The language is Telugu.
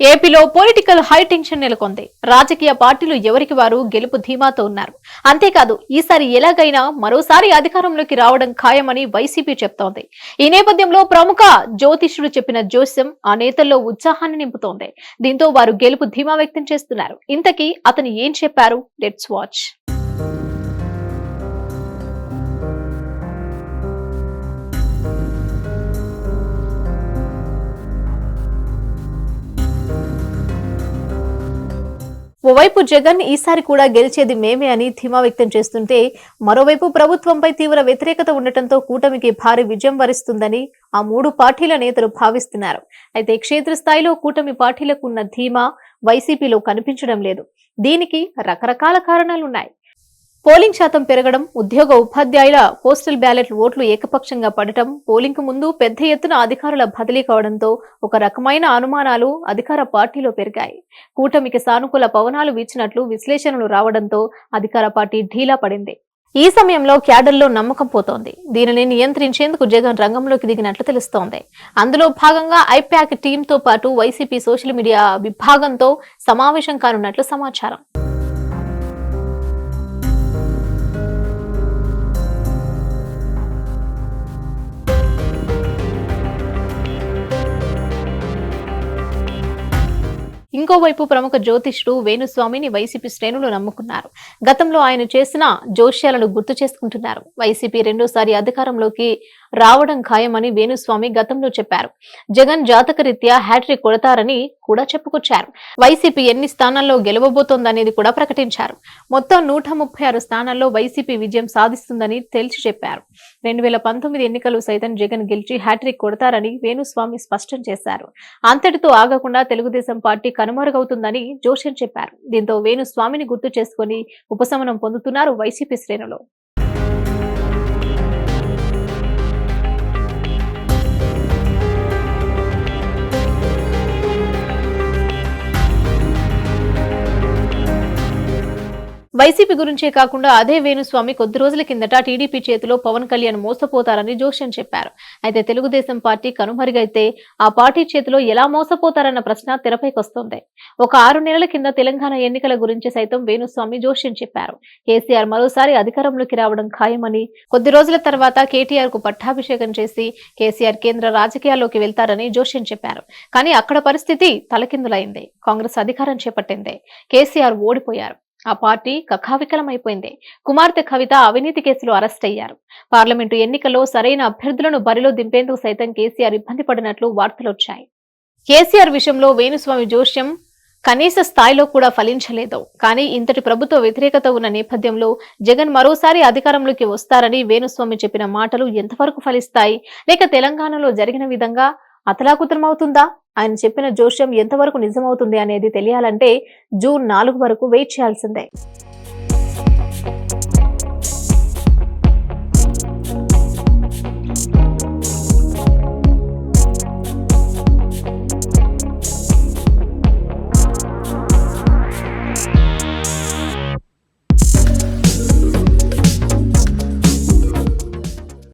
ఏపీలో పొలిటికల్ హై టెన్షన్ నెలకొంది. రాజకీయ పార్టీలు ఎవరికి వారు గెలుపు ధీమాతో ఉన్నారు. అంతేకాదు ఈసారి ఎలాగైనా మరోసారి అధికారంలోకి రావడం ఖాయమని వైసీపీ చెప్తోంది. ఈ నేపథ్యంలో ప్రముఖ జ్యోతిష్యుడు చెప్పిన జోస్యం ఆ నేతల్లో ఉత్సాహాన్ని నింపుతోంది. దీంతో వారు గెలుపు ధీమా వ్యక్తం చేస్తున్నారు. ఇంతకీ అతను ఏం చెప్పారు? Let's watch. ఓవైపు జగన్ ఈసారి కూడా గెలిచేది మేమే అని ధీమా వ్యక్తం చేస్తుంటే మరోవైపు ప్రభుత్వంపై తీవ్ర వ్యతిరేకత ఉండటంతో కూటమికి భారీ విజయం వరిస్తుందని ఆ మూడు పార్టీల నేతలు భావిస్తున్నారు. అయితే క్షేత్రస్థాయిలో కూటమి పార్టీలకు ఉన్న ధీమా వైసీపీలో కనిపించడం లేదు. దీనికి రకరకాల కారణాలున్నాయి. పోలింగ్ శాతం పెరగడం ఉద్యోగ ఉపాధ్యాయుల పోస్టల్ బ్యాలెట్ ఓట్లు ఏకపక్షంగా పడటం పోలింగ్ ముందు పెద్ద ఎత్తున అధికారుల బదిలీ కావడంతో ఒక రకమైన అనుమానాలు అధికార పార్టీలో పెరిగాయి. కూటమికి సానుకూల పవనాలు వీచినట్లు విశ్లేషణలు రావడంతో అధికార పార్టీ ఢీలా పడింది. ఈ సమయంలో క్యాడర్లో నమ్మకం పోతోంది. దీనిని నియంత్రించేందుకు జగన్ రంగంలోకి దిగినట్లు తెలుస్తోంది. అందులో భాగంగా ఐప్యాక్ టీంతో పాటు వైసీపీ సోషల్ మీడియా విభాగంతో సమావేశం కానున్నట్లు సమాచారం. ఇంకోవైపు ప్రముఖ జ్యోతిష్యుడు వేణుస్వామిని వైసీపీ శ్రేణులు నమ్ముకున్నారు. గతంలో ఆయన చేసిన జోష్యాలను గుర్తు చేసుకుంటున్నారు. వైసీపీ రెండోసారి అధికారంలోకి రావడం ఖాయమని వేణుస్వామి గతంలో చెప్పారు. జగన్ జాతకరీత్యా హ్యాట్రిక్ కొడతారని కూడా చెప్పుకొచ్చారు. వైసీపీ ఎన్ని స్థానాల్లో గెలవబోతోందనేది కూడా ప్రకటించారు. మొత్తం నూట ముప్పై ఆరు స్థానాల్లో వైసీపీ విజయం సాధిస్తుందని తేల్చి చెప్పారు. రెండు వేల పంతొమ్మిది ఎన్నికలు సైతం జగన్ గెలిచి హ్యాట్రిక్ కొడతారని వేణుస్వామి స్పష్టం చేశారు. అంతటితో ఆగకుండా తెలుగుదేశం పార్టీ కనుమరుగవుతుందని జోషన్ చెప్పారు. దీంతో వేణుస్వామిని గుర్తు చేసుకుని ఉపశమనం పొందుతున్నారు వైసీపీ శ్రేణులు. వైసీపీ గురించే కాకుండా అదే వేణుస్వామి కొద్ది రోజుల కిందట టీడీపీ చేతిలో పవన్ కళ్యాణ్ మోసపోతారని జోషన్ చెప్పారు. అయితే తెలుగుదేశం పార్టీ కనుమరుగైతే ఆ పార్టీ చేతిలో ఎలా మోసపోతారన్న ప్రశ్న తెరపైకొస్తోంది ఒక ఆరు నెలల కింద తెలంగాణ ఎన్నికల గురించి సైతం వేణుస్వామి జోషన్ చెప్పారు. కేసీఆర్ మరోసారి అధికారంలోకి రావడం ఖాయమని కొద్ది రోజుల తర్వాత కేటీఆర్కు పట్టాభిషేకం చేసి కేసీఆర్ కేంద్ర రాజకీయాల్లోకి వెళ్తారని జోషన్ చెప్పారు. కానీ అక్కడ పరిస్థితి తలకిందులైంది. కాంగ్రెస్ అధికారం చేపట్టింది. కేసీఆర్ ఓడిపోయారు. ఆ పార్టీ కకావికలమైపోయింది కుమార్తె కవిత అవినీతి కేసులో అరెస్ట్ అయ్యారు. పార్లమెంటు ఎన్నికల్లో సరైన అభ్యర్థులను బరిలో దింపేందుకు సైతం కేసీఆర్ ఇబ్బంది పడినట్లు వార్తలొచ్చాయి. కేసీఆర్ విషయంలో వేణుస్వామి జోష్యం కనీస స్థాయిలో కూడా ఫలించలేదు. కానీ ఇంతటి ప్రభుత్వ వ్యతిరేకత ఉన్న నేపథ్యంలో జగన్ మరోసారి అధికారంలోకి వస్తారని వేణుస్వామి చెప్పిన మాటలు ఎంతవరకు ఫలిస్తాయి? లేక తెలంగాణలో జరిగిన విధంగా అతలాకుతలమవుతుందా? ఆయన చెప్పిన జోష్యం ఎంతవరకు నిజమవుతుంది అనేది తెలియాలంటే జూన్ నాలుగు వరకు వెయిట్ చేయాల్సిందే.